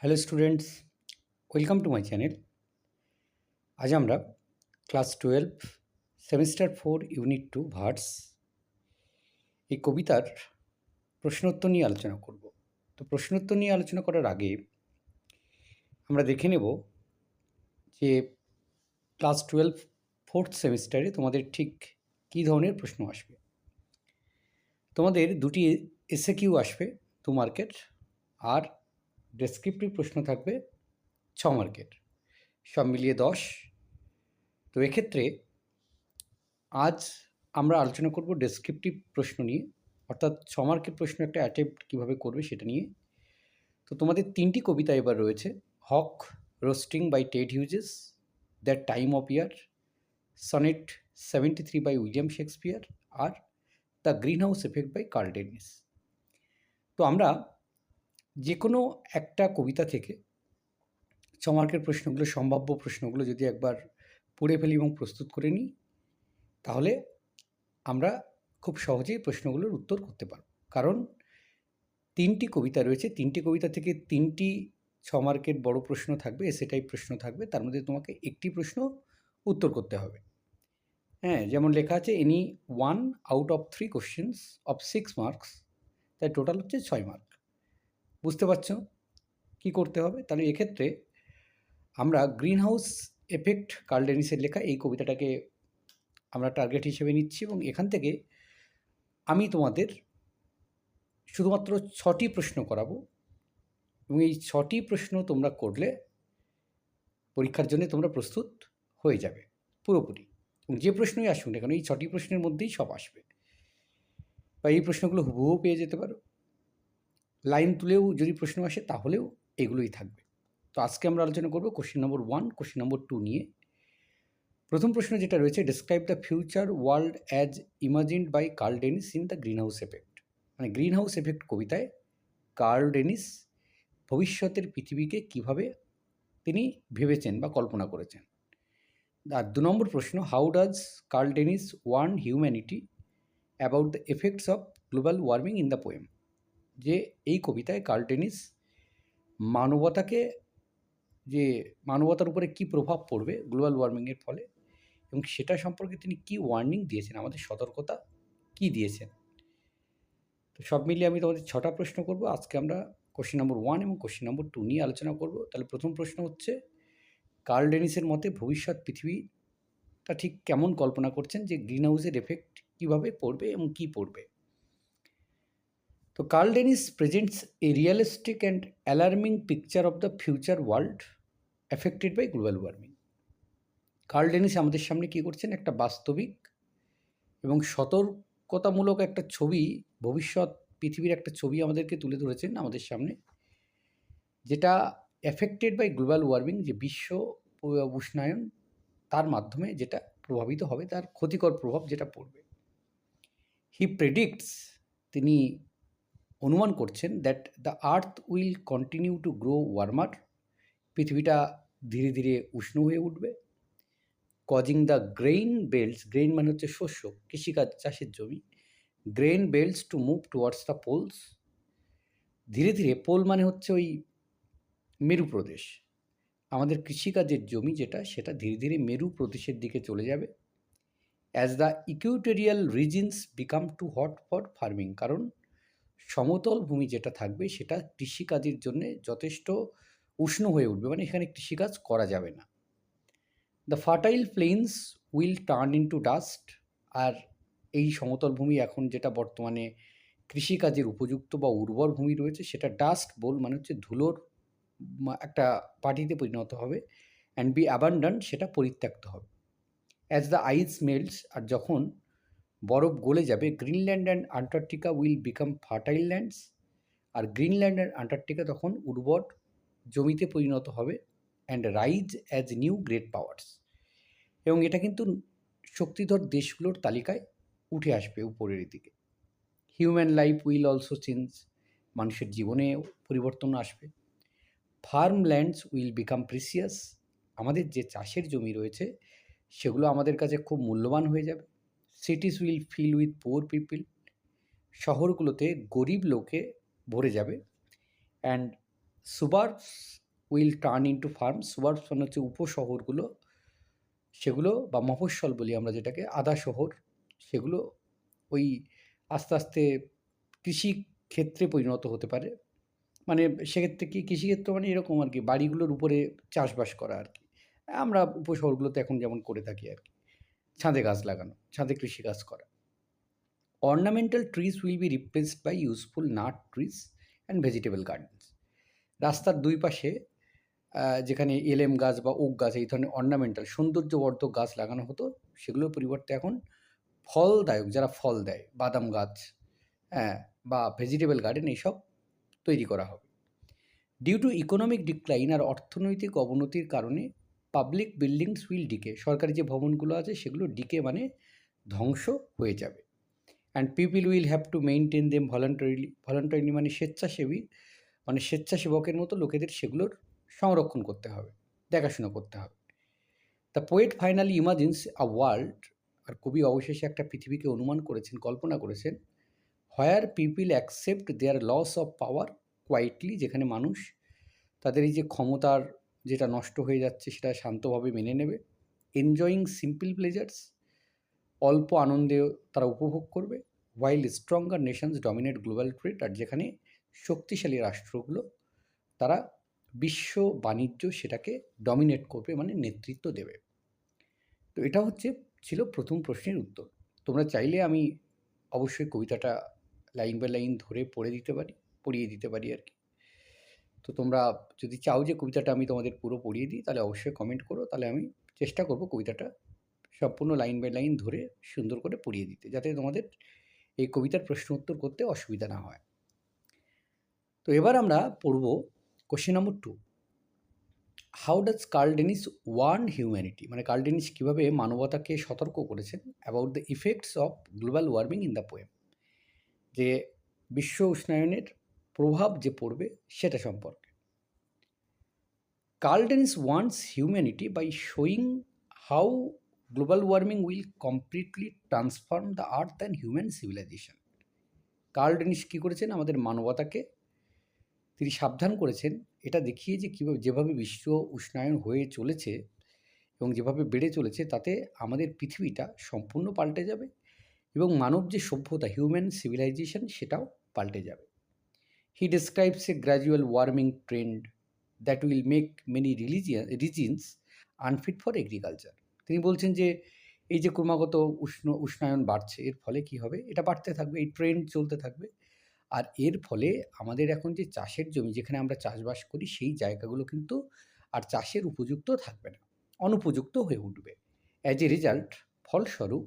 Hello students, welcome to my channel. আজ আমরা class twelve, semester four, unit two verse এই কবিতার প্রশ্নোত্তর নিয়ে আলোচনা করব। তো প্রশ্নোত্তর নিয়ে আলোচনা করার আগে আমরা দেখে নেব যে ক্লাস টুয়েলভ, ফোর্থ সেমিস্টারে তোমাদের ঠিক কী ধরনের প্রশ্ন আসবে। তোমাদের দুটি এসে কিউ আসবে, দু মার্কেট আর ডেসক্রিপটিভ প্রশ্ন থাকবে ছ মার্কের সব মিলিয়ে দশ। তো এক্ষেত্রে আজ আমরা আলোচনা করব ডেসক্রিপটিভ প্রশ্ন নিয়ে, অর্থাৎ ছ মার্কের প্রশ্ন একটা অ্যাটেম্প্ট কীভাবে করবে সেটা নিয়ে। তো তোমাদের তিনটি কবিতা এবার রয়েছে, hawk, roosting by Ted Hughes, the time of year, sonnet seventy three by William Shakespeare, R the greenhouse effect by Carl Dennis তো আমরা যে কোনো একটা কবিতা থেকে ছমার্কের প্রশ্নগুলো, সম্ভাব্য প্রশ্নগুলো যদি একবার পড়ে ফেলি এবং প্রস্তুত করে নিই, তাহলে আমরা খুব সহজেই প্রশ্নগুলোর উত্তর করতে পারব। কারণ তিনটি কবিতা রয়েছে, তিনটি কবিতা থেকে তিনটি ছ মার্কের বড় প্রশ্ন থাকবে এসে টাইপ প্রশ্ন থাকবে, তার মধ্যে তোমাকে একটি প্রশ্ন উত্তর করতে হবে। হ্যাঁ যেমন লেখা আছে any one out of three questions of six marks তাই টোটাল হচ্ছে ছয় মার্ক বুঝতে পারছ কি করতে হবে? তাহলে এক্ষেত্রে আমরা গ্রিন হাউস এফেক্ট কার্ল ডেনিসের লেখা এই কবিতাটাকে আমরা টার্গেট হিসেবে নিচ্ছি এবং এখান থেকে আমি তোমাদের শুধুমাত্র ছটি প্রশ্ন করাবো এবং এই ছটি প্রশ্ন তোমরা করলে পরীক্ষার জন্য তোমরা প্রস্তুত হয়ে যাবে পুরোপুরি। এবং যে প্রশ্নই আসুক না কেন, এই ছটি প্রশ্নের মধ্যেই সব আসবে। বা এই প্রশ্নগুলো হুবহু পেয়ে যেতে পারো। লাইন তুলেও যদি প্রশ্ন আসে, তাহলেও এগুলোই থাকবে। তো আজকে আমরা আলোচনা করব question number one question number two নিয়ে। প্রথম প্রশ্ন যেটা রয়েছে describe the future world as imagined by Carl Dennis in the greenhouse effect মানে গ্রিন হাউস এফেক্ট কবিতায় কার্ল ডেনিস ভবিষ্যতের পৃথিবীকে কীভাবে তিনি ভেবেছেন বা কল্পনা করেছেন। আর দু নম্বর প্রশ্ন how does Carl Dennis warn humanity about the effects of global warming in the poem যে এই কবিতায় কার্ল টেনিস মানবতাকে যে মানবতার উপরে কী প্রভাব পড়বে গ্লোবাল ওয়ার্মিংয়ের ফলে এবং সেটা সম্পর্কে তিনি কী ওয়ার্নিং দিয়েছেন, আমাদের সতর্কতা কী দিয়েছেন? তো সব মিলিয়ে আমি তোমাদের ছটা প্রশ্ন করব। আজকে আমরা কোশ্চেন নম্বর ওয়ান এবং কোশ্চেন নম্বর টু নিয়ে আলোচনা করব। তাহলে প্রথম প্রশ্ন হচ্ছে কার্ল ডেনিসের মতে ভবিষ্যৎ পৃথিবীটা ঠিক কেমন কল্পনা করছেন যে গ্রিন হাউসের এফেক্ট কীভাবে পড়বে এবং কী পড়বে? তো Carl Dennis presents a realistic and alarming picture of the future world affected by global warming Carl Dennis আমাদের সামনে কী করছেন? একটা বাস্তবিক এবং সতর্কতামূলক একটা ছবি, ভবিষ্যৎ পৃথিবীর একটা ছবি আমাদেরকে তুলে ধরেছেন আমাদের সামনে, যেটা এফেক্টেড বাই গ্লোবাল ওয়ার্মিং যে বিশ্ব উষ্ণায়ন, তার মাধ্যমে যেটা প্রভাবিত হবে, তার ক্ষতিকর প্রভাব যেটা পড়বে। হি প্রেডিক্টস তিনি অনুমান করছেন that the earth will continue to grow warmer পৃথিবীটা ধীরে ধীরে উষ্ণ হয়ে উঠবে। Causing the grain belts grain মানে হচ্ছে শস্য, কৃষিকাজ, চাষের জমি grain belts to move towards the poles ধীরে ধীরে পোল মানে হচ্ছে ওই মেরু প্রদেশ। আমাদের কৃষিকাজের জমি যেটা, সেটা ধীরে ধীরে মেরু প্রদেশের দিকে চলে যাবে। As the equatorial regions become too hot for farming কারণ সমতল ভূমি যেটা থাকবে সেটা কৃষিকাজের জন্য যথেষ্ট উষ্ণ হয়ে উঠবে। মানে এখানে কৃষিকাজ করা যাবে না। The fertile plains will turn into dust আর এই সমতল ভূমি এখন যেটা বর্তমানে কৃষিকাজের উপযুক্ত বা উর্বর ভূমি রয়েছে সেটা ডাস্ট বল মানে হচ্ছে ধুলোর একটা পার্টিতে পরিণত হবে অ্যান্ড বি অ্যাবান্ডান্ট সেটা পরিত্যক্ত হবে। অ্যাজ দ্য আইস মেল্টস আর যখন বরফ গলে যাবে, Greenland and Antarctica will become fertile lands R Greenland and Antarctica তখন উর্বর জমিতে পরিণত হবে and rise as new great powers এবং এটা কিন্তু শক্তিধর দেশগুলোর তালিকায় উঠে আসবে উপরের দিকে। Human life will also change মানুষের জীবনে পরিবর্তন আসবে। Farm lands will become precious আমাদের যে চাষের জমি রয়েছে, সেগুলো আমাদের কাছে খুব মূল্যবান হয়ে যাবে। Cities will fill with poor people শহরগুলোতে গরিব লোকে ভরে যাবে। And suburbs will turn into farm suburbs মানে হচ্ছে উপশহরগুলো। সেগুলো বা মফস্বল বলি আমরা যেটাকে আদা শহর। সেগুলো ওই আস্তে আস্তে কৃষি ক্ষেত্রে পরিণত হতে পারে। মানে সেক্ষেত্রে কি কৃষিক্ষেত্র মানে এরকম আর কি, বাড়িগুলোর উপরে চাষবাস করা আর কি। আমরা উপশহরগুলোতে এখন যেমন করে থাকি আর কি। ছাদে গাছ লাগানো, ছাদে কৃষিকাজ করা। Ornamental trees will be replaced by useful nut trees and vegetable gardens রাস্তার দুই পাশে যেখানে এলএম গাছ বা ওক গাছ, এই ধরনের অর্নামেন্টাল সৌন্দর্যবর্ধক গাছ লাগানো হতো, সেগুলোর পরিবর্তে এখন ফলদায়ক, যারা ফল দেয়, বাদাম গাছ হ্যাঁ বা ভেজিটেবল গার্ডেন এইসব তৈরি করা হবে। ডিউ টু ইকোনমিক ডিক্লাইন আর অর্থনৈতিক অবনতির কারণে পাবলিক বিল্ডিংস উইল ডিকে সরকারি যে ভবনগুলো আছে, সেগুলো ডিকে মানে ধ্বংস হয়ে যাবে। And people will have to maintain them voluntarily voluntarily মানে স্বেচ্ছাসেবী মানে স্বেচ্ছাসেবকের মতো লোকেদের সেগুলোর সংরক্ষণ করতে হবে, দেখাশোনা করতে হবে। The poet finally imagines a world আর কবি অবশেষে একটা পৃথিবীকে অনুমান করেছেন, কল্পনা করেছেন where people accept their loss of power quietly যেখানে মানুষ তাদের এই যে ক্ষমতার যেটা নষ্ট হয়ে যাচ্ছে সেটা শান্তভাবে মেনে নেবে। এনজয়িং সিম্পল প্লেজার্স অল্প আনন্দে তারা উপভোগ করবে। While stronger nations dominate global trade আর যেখানে শক্তিশালী রাষ্ট্রগুলো, তারা বিশ্ব বাণিজ্য সেটাকে ডমিনেট করবে মানে নেতৃত্ব দেবে। তো এটা হচ্ছে, ছিল প্রথম প্রশ্নের উত্তর। তোমরা চাইলে আমি অবশ্যই কবিতাটা লাইন বাই লাইন ধরে পড়ে দিতে পারি, পড়িয়ে দিতে পারি আর কি। তো তোমরা যদি চাও যে কবিতাটা আমি তোমাদের পুরো পড়িয়ে দিই, তাহলে অবশ্যই কমেন্ট করো। তাহলে আমি চেষ্টা করব কবিতাটা সম্পূর্ণ লাইন বাই লাইন ধরে সুন্দর করে পড়িয়ে দিতে, যাতে তোমাদের এই কবিতার প্রশ্ন উত্তর করতে অসুবিধা না হয়। তো এবার আমরা পড়ব question number two how does Carl Dennis warn humanity মানে কার্ল ডেনিস কীভাবে মানবতাকে সতর্ক করেছেন? About the effects of global warming in the poem যে বিশ্ব উষ্ণায়নের প্রভাব যে পড়বে সেটা সম্পর্কে। Carl Dennis wants humanity by showing how global warming will completely transform the earth and human civilization Carl Dennis কী করেছেন? আমাদের মানবতাকে। তিনি সাবধান করেছেন। এটা দেখিয়ে যে কীভাবে, যেভাবে বিশ্ব উষ্ণায়ন হয়ে চলেছে এবং যেভাবে বেড়ে চলেছে, তাতে আমাদের পৃথিবীটা সম্পূর্ণ পাল্টে যাবে এবং মানব যে সভ্যতা হিউম্যান সিভিলাইজেশন সেটাও পাল্টে যাবে। He describes a gradual warming trend that will make many religion regions unfit for agriculture তিনি বলছেন যে, এই যে ক্রমাগত উষ্ণ, উষ্ণায়ন বাড়ছে, এর ফলে কি হবে? এটা বাড়তে থাকবে, এই ট্রেন্ড চলতে থাকবে। আর এর ফলে আমাদের এখন যে চাষের জমি, যেখানে আমরা চাষবাস করি, সেই জায়গাগুলো কিন্তু আর চাষের উপযুক্ত থাকবে না, অনুপযুক্ত হয়ে উঠবে। অ্যাজ এ রেজাল্ট ফলস্বরূপ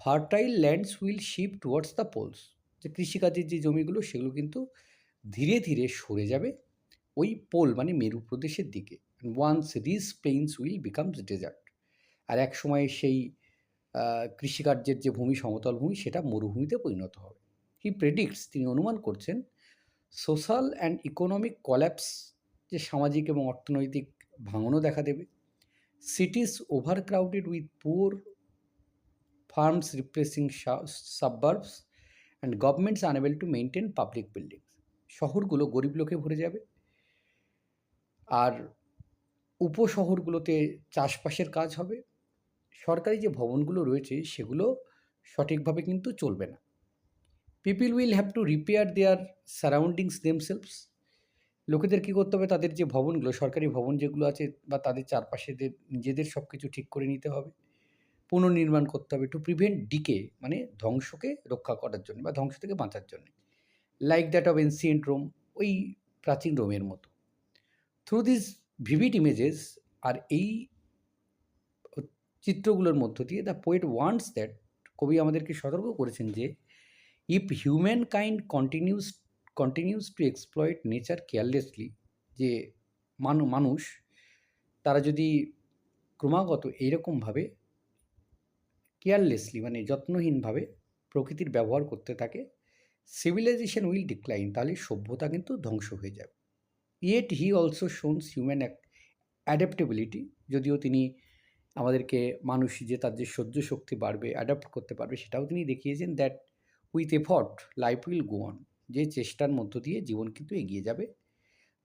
fertile lands will ship towards the poles যে কৃষিকাজের যে জমিগুলো, সেগুলো কিন্তু ধীরে ধীরে সরে যাবে ওই পোল মানে মেরু প্রদেশের দিকে once rich plains will becomes desert আর এক সময় সেই কৃষিকার্যের যে ভূমি, সমতল ভূমি, সেটা মরুভূমিতে পরিণত হবে। হি প্রেডিক্টস তিনি অনুমান করছেন সোশ্যাল অ্যান্ড ইকোনমিক কল্যাপস যে সামাজিক এবং অর্থনৈতিক ভাঙনও দেখা দেবে। Cities overcrowded with poor farms replacing suburbs and governments unable to maintain public buildings শহরগুলো গরিব লোকে ভরে যাবে। আর উপশহরগুলোতে চাষবাসের কাজ হবে। সরকারি যে ভবনগুলো রয়েছে, সেগুলো সঠিকভাবে কিন্তু চলবে না। People will have to repair their surroundings themselves লোকেদের কী করতে হবে? তাদের যে ভবনগুলো, সরকারি ভবন যেগুলো আছে বা তাদের চারপাশেদের নিজেদের সব কিছু ঠিক করে নিতে হবে। পুনর্নির্মাণ করতে হবে টু প্রিভেন্ট ডিকে মানে ধ্বংসকে রক্ষা করার জন্য বা ধ্বংস থেকে বাঁচার জন্য। Like that of ancient Rome ওই প্রাচীন রোমের মতো। থ্রু দিস ভিভিড ইমেজেস আর এই চিত্রগুলোর মধ্য দিয়ে দ্য পোয়েট ওয়ান্টস দ্যাট কবি আমাদেরকে সতর্ক করেছেন যে if humankind continues continues to exploit nature carelessly যে মানু, মানুষ, তারা যদি ক্রমাগত এইরকমভাবে কেয়ারলেসলি মানে যত্নহীনভাবে প্রকৃতির ব্যবহার করতে থাকে সিভিলাইজেশন উইল ডিক্লাইন তাহলে সভ্যতা কিন্তু ধ্বংস হয়ে যাবে। ইয়েট হি অলসো শোনস হিউম্যান অ্যাডাপ্টেবিলিটি যদিও তিনি আমাদেরকে মানুষ যে তার যে সহ্য শক্তি বাড়বে অ্যাডাপ্ট করতে পারবে, সেটাও তিনি দেখিয়েছেন that with effort life will go on যে চেষ্টার মধ্য দিয়ে জীবন কিন্তু এগিয়ে যাবে।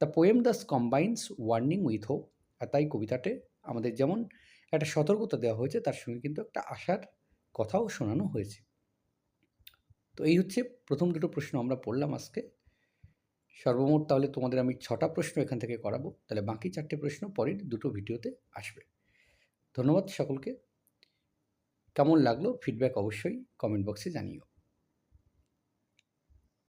The poem thus combines warning with hope আর তাই কবিতাতে আমাদের যেমন একটা সতর্কতা দেওয়া হয়েছে, তার সঙ্গে কিন্তু একটা আশার কথাও শোনানো হয়েছে। তো এই হচ্ছে প্রথম দুটো প্রশ্ন আমরা পড়লাম আজকে। সর্বমোট তাহলে তোমাদের আমি ছটা প্রশ্ন এখান থেকে করাবো। তাহলে বাকি চারটে প্রশ্ন পরের দুটো ভিডিওতে আসবে। ধন্যবাদ সকলকে। কেমন লাগল? ফিডব্যাক অবশ্যই কমেন্ট বক্সে জানিও।